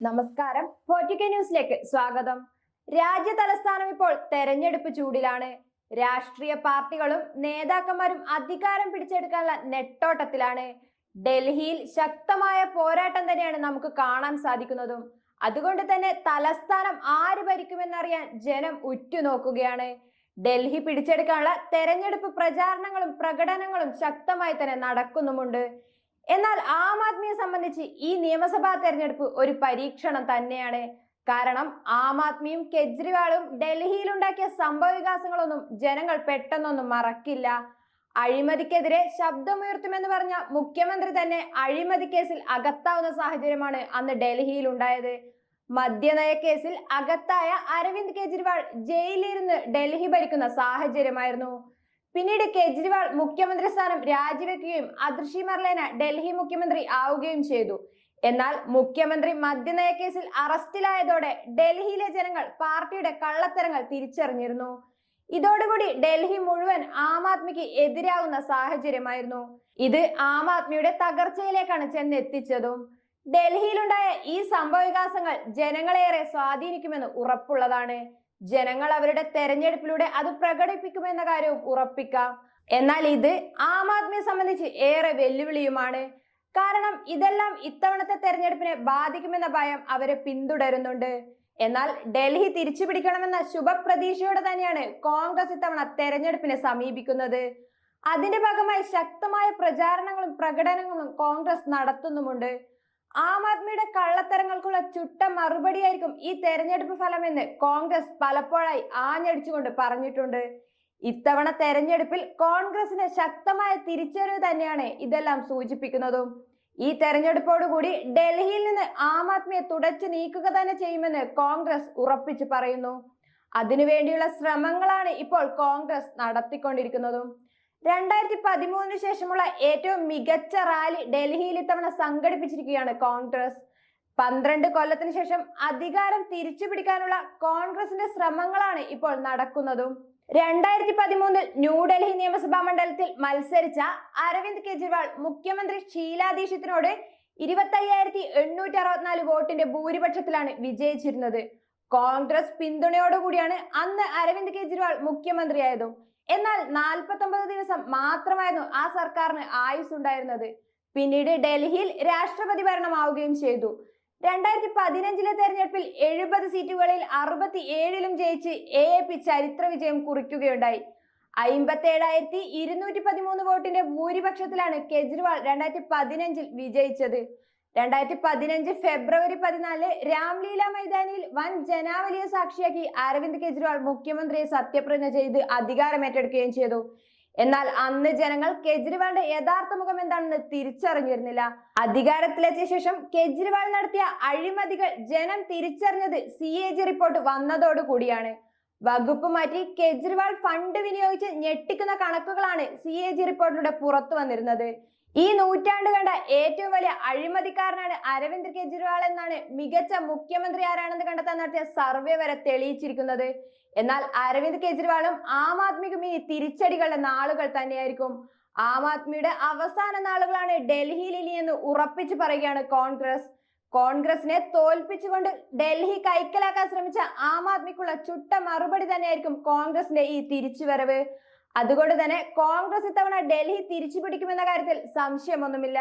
നമസ്കാരം. ഫോർട്ടിക്ക ന്യൂസിലേക്ക് സ്വാഗതം. രാജ്യ തലസ്ഥാനം ഇപ്പോൾ തെരഞ്ഞെടുപ്പ് ചൂടിലാണ്. രാഷ്ട്രീയ പാർട്ടികളും നേതാക്കന്മാരും അധികാരം പിടിച്ചെടുക്കാനുള്ള നെട്ടോട്ടത്തിലാണ്. ഡൽഹിയിൽ ശക്തമായ പോരാട്ടം തന്നെയാണ് നമുക്ക് കാണാൻ സാധിക്കുന്നതും. അതുകൊണ്ട് തന്നെ തലസ്ഥാനം ആര് ഭരിക്കുമെന്നറിയാൻ ജനം ഉറ്റുനോക്കുകയാണ്. ഡൽഹി പിടിച്ചെടുക്കാനുള്ള തെരഞ്ഞെടുപ്പ് പ്രചാരണങ്ങളും പ്രകടനങ്ങളും ശക്തമായി തന്നെ നടക്കുന്നുമുണ്ട്. എന്നാൽ ആം ആദ്മിയെ സംബന്ധിച്ച് ഈ നിയമസഭാ തെരഞ്ഞെടുപ്പ് ഒരു പരീക്ഷണം തന്നെയാണ്. കാരണം ആം ആദ്മിയും കെജ്രിവാളും ഡൽഹിയിലുണ്ടാക്കിയ സംഭവ വികാസങ്ങളൊന്നും ജനങ്ങൾ പെട്ടെന്നൊന്നും മറക്കില്ല. അഴിമതിക്കെതിരെ ശബ്ദമുയർത്തുമെന്ന് പറഞ്ഞ മുഖ്യമന്ത്രി തന്നെ അഴിമതി കേസിൽ അകത്താവുന്ന സാഹചര്യമാണ് അന്ന് ഡൽഹിയിൽ ഉണ്ടായത്. മദ്യനയ കേസിൽ അകത്തായ അരവിന്ദ് കെജ്രിവാൾ ജയിലിരുന്ന് ഡൽഹി ഭരിക്കുന്ന സാഹചര്യമായിരുന്നു. പിന്നീട് കെജ്രിവാൾ മുഖ്യമന്ത്രി സ്ഥാനം രാജിവെക്കുകയും അദൃശി മർലേന ഡൽഹി മുഖ്യമന്ത്രി ആവുകയും ചെയ്തു. എന്നാൽ മുഖ്യമന്ത്രി മദ്യനയ കേസിൽ അറസ്റ്റിലായതോടെ ഡൽഹിയിലെ ജനങ്ങൾ പാർട്ടിയുടെ കള്ളത്തരങ്ങൾ തിരിച്ചറിഞ്ഞിരുന്നു. ഇതോടുകൂടി ഡൽഹി മുഴുവൻ ആം ആദ്മിക്ക് എതിരാകുന്ന സാഹചര്യമായിരുന്നു. ഇത് ആം ആദ്മിയുടെ തകർച്ചയിലേക്കാണ് ചെന്നെത്തിച്ചതും. ഡൽഹിയിലുണ്ടായ ഈ സംഭവ വികാസങ്ങൾ ജനങ്ങളേറെ സ്വാധീനിക്കുമെന്ന് ഉറപ്പുള്ളതാണ്. ജനങ്ങൾ അവരുടെ തെരഞ്ഞെടുപ്പിലൂടെ അത് പ്രകടിപ്പിക്കുമെന്ന കാര്യവും ഉറപ്പിക്കാം. എന്നാൽ ഇത് ആം ആദ്മിയെ സംബന്ധിച്ച് ഏറെ വെല്ലുവിളിയുമാണ്. കാരണം ഇതെല്ലാം ഇത്തവണത്തെ തെരഞ്ഞെടുപ്പിനെ ബാധിക്കുമെന്ന ഭയം അവരെ പിന്തുടരുന്നുണ്ട്. എന്നാൽ ഡൽഹി തിരിച്ചു പിടിക്കണമെന്ന ശുഭപ്രതീക്ഷയോടെ തന്നെയാണ് കോൺഗ്രസ് ഇത്തവണ തെരഞ്ഞെടുപ്പിനെ സമീപിക്കുന്നത്. അതിന്റെ ഭാഗമായി ശക്തമായ പ്രചാരണങ്ങളും പ്രകടനങ്ങളും കോൺഗ്രസ് നടത്തുന്നുമുണ്ട്. ആം ആദ്മിയുടെ കള്ളത്തരങ്ങൾക്കുള്ള ചുട്ട മറുപടിയായിരിക്കും ഈ തെരഞ്ഞെടുപ്പ് ഫലമെന്ന് കോൺഗ്രസ് പലപ്പോഴായി ആഞ്ഞടിച്ചുകൊണ്ട് പറഞ്ഞിട്ടുണ്ട്. ഇത്തവണ തെരഞ്ഞെടുപ്പിൽ കോൺഗ്രസിന് ശക്തമായ തിരിച്ചറിവ് തന്നെയാണ് ഇതെല്ലാം സൂചിപ്പിക്കുന്നതും. ഈ തെരഞ്ഞെടുപ്പോടുകൂടി ഡൽഹിയിൽ നിന്ന് ആം ആദ്മിയെ തുടച്ചു നീക്കുക തന്നെ ചെയ്യുമെന്ന് കോൺഗ്രസ് ഉറപ്പിച്ചു പറയുന്നു. അതിനുവേണ്ടിയുള്ള ശ്രമങ്ങളാണ് ഇപ്പോൾ കോൺഗ്രസ് നടത്തിക്കൊണ്ടിരിക്കുന്നതും. രണ്ടായിരത്തി പതിമൂന്നിന് ശേഷമുള്ള ഏറ്റവും മികച്ച റാലി ഡൽഹിയിൽ ഇത്തവണ സംഘടിപ്പിച്ചിരിക്കുകയാണ് കോൺഗ്രസ്. പന്ത്രണ്ട് കൊല്ലത്തിന് ശേഷം അധികാരം തിരിച്ചു പിടിക്കാനുള്ള കോൺഗ്രസിന്റെ ശ്രമങ്ങളാണ് ഇപ്പോൾ നടക്കുന്നതും. രണ്ടായിരത്തി പതിമൂന്നിൽ ന്യൂഡൽഹി നിയമസഭാ മണ്ഡലത്തിൽ മത്സരിച്ച അരവിന്ദ് കെജ്രിവാൾ മുഖ്യമന്ത്രി ഷീലാ ദീക്ഷിത്തിനോട് ഇരുപത്തി അയ്യായിരത്തി എണ്ണൂറ്റി അറുപത്തിനാല് വോട്ടിന്റെ ഭൂരിപക്ഷത്തിലാണ് വിജയിച്ചിരുന്നത്. കോൺഗ്രസ് പിന്തുണയോടുകൂടിയാണ് അന്ന് അരവിന്ദ് കെജ്രിവാൾ മുഖ്യമന്ത്രിയായതും. എന്നാൽ നാൽപ്പത്തി ഒമ്പത് ദിവസം മാത്രമായിരുന്നു ആ സർക്കാരിന് ആയുസ് ഉണ്ടായിരുന്നത് പിന്നീട് ഡൽഹിയിൽ രാഷ്ട്രപതി ഭരണമാവുകയും ചെയ്തു. രണ്ടായിരത്തി പതിനഞ്ചിലെ തെരഞ്ഞെടുപ്പിൽ എഴുപത് സീറ്റുകളിൽ അറുപത്തി ഏഴിലും ജയിച്ച് എ എ പി ചരിത്ര വിജയം കുറിക്കുകയുണ്ടായി. അയിമ്പത്തി ഏഴായിരത്തി ഇരുന്നൂറ്റി പതിമൂന്ന് വോട്ടിന്റെ ഭൂരിപക്ഷത്തിലാണ് കെജ്രിവാൾ രണ്ടായിരത്തി പതിനഞ്ചിൽ വിജയിച്ചത്. രണ്ടായിരത്തി പതിനഞ്ച് ഫെബ്രുവരി പതിനാല് രാംലീല മൈതാനിയിൽ വൻ ജനാവലിയെ സാക്ഷിയാക്കി അരവിന്ദ് കെജ്രിവാൾ മുഖ്യമന്ത്രിയെ സത്യപ്രതിജ്ഞ ചെയ്ത് അധികാരം ഏറ്റെടുക്കുകയും ചെയ്തു. എന്നാൽ അന്ന് ജനങ്ങൾ കെജ്രിവാളിന്റെ യഥാർത്ഥ മുഖം എന്താണെന്ന് തിരിച്ചറിഞ്ഞിരുന്നില്ല. അധികാരത്തിലെത്തിയ ശേഷം കെജ്രിവാൾ നടത്തിയ അഴിമതികൾ ജനം തിരിച്ചറിഞ്ഞത് സി എ ജി റിപ്പോർട്ട് വന്നതോടുകൂടിയാണ് വകുപ്പ് മാറ്റി കെജ്രിവാൾ ഫണ്ട് വിനിയോഗിച്ച് ഞെട്ടിക്കുന്ന കണക്കുകളാണ് സി എ ജി റിപ്പോർട്ടിലൂടെ പുറത്തു വന്നിരുന്നത്. ഈ നൂറ്റാണ്ട് കണ്ട ഏറ്റവും വലിയ അഴിമതിക്കാരനാണ് അരവിന്ദ് കെജ്രിവാൾ എന്നാണ് മികച്ച മുഖ്യമന്ത്രി ആരാണെന്ന് കണ്ടെത്താൻ നടത്തിയ സർവേ വരെ തെളിയിച്ചിരിക്കുന്നത്. എന്നാൽ അരവിന്ദ് കെജ്രിവാളും ആം ആദ്മിക്കും ഈ തിരിച്ചടികളുടെ നാളുകൾ തന്നെയായിരിക്കും. ആം ആദ്മിയുടെ അവസാന നാളുകളാണ് ഡൽഹിയിൽ ഇനിയെന്ന് ഉറപ്പിച്ചു പറയുകയാണ് കോൺഗ്രസ്. കോൺഗ്രസിനെ തോൽപ്പിച്ചുകൊണ്ട് ഡൽഹി കൈക്കലാക്കാൻ ശ്രമിച്ച ആം ആദ്മിക്കുള്ള ചുട്ട മറുപടി തന്നെയായിരിക്കും കോൺഗ്രസിന്റെ ഈ തിരിച്ചുവരവ്. അതുകൊണ്ട് തന്നെ കോൺഗ്രസ് ഇത്തവണ ഡൽഹി തിരിച്ചു പിടിക്കുമെന്ന കാര്യത്തിൽ സംശയമൊന്നുമില്ല.